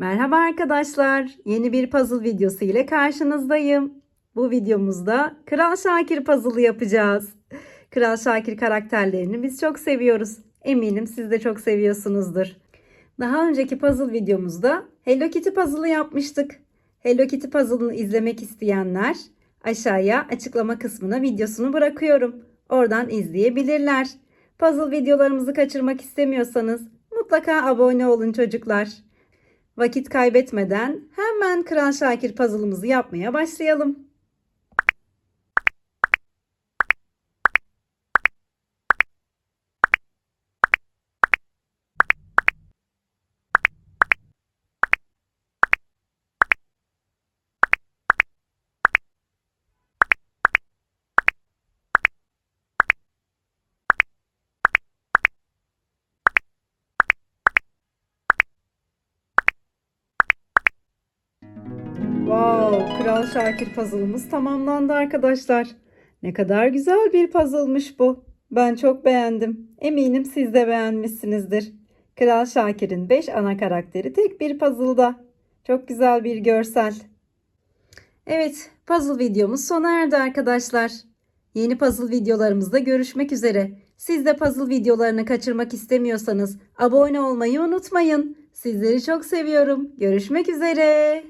Merhaba arkadaşlar. Yeni bir puzzle videosu ile karşınızdayım. Bu videomuzda Kral Şakir puzzle'ı yapacağız. Kral Şakir karakterlerini biz çok seviyoruz. Eminim siz de çok seviyorsunuzdur. Daha önceki puzzle videomuzda Hello Kitty puzzle'ı yapmıştık. Hello Kitty puzzle'ını izlemek isteyenler aşağıya açıklama kısmına videosunu bırakıyorum. Oradan izleyebilirler. Puzzle videolarımızı kaçırmak istemiyorsanız mutlaka abone olun çocuklar. Vakit kaybetmeden hemen Kral Şakir puzzle'ımızı yapmaya başlayalım. Kral Şakir puzzle'ımız tamamlandı arkadaşlar. Ne kadar güzel bir puzzle'mış bu. Ben çok beğendim. Eminim siz de beğenmişsinizdir. Kral Şakir'in 5 ana karakteri tek bir puzzle'da. Çok güzel bir görsel. Evet, puzzle videomuz sona erdi arkadaşlar. Yeni puzzle videolarımızda görüşmek üzere. Siz de puzzle videolarını kaçırmak istemiyorsanız abone olmayı unutmayın. Sizleri çok seviyorum. Görüşmek üzere.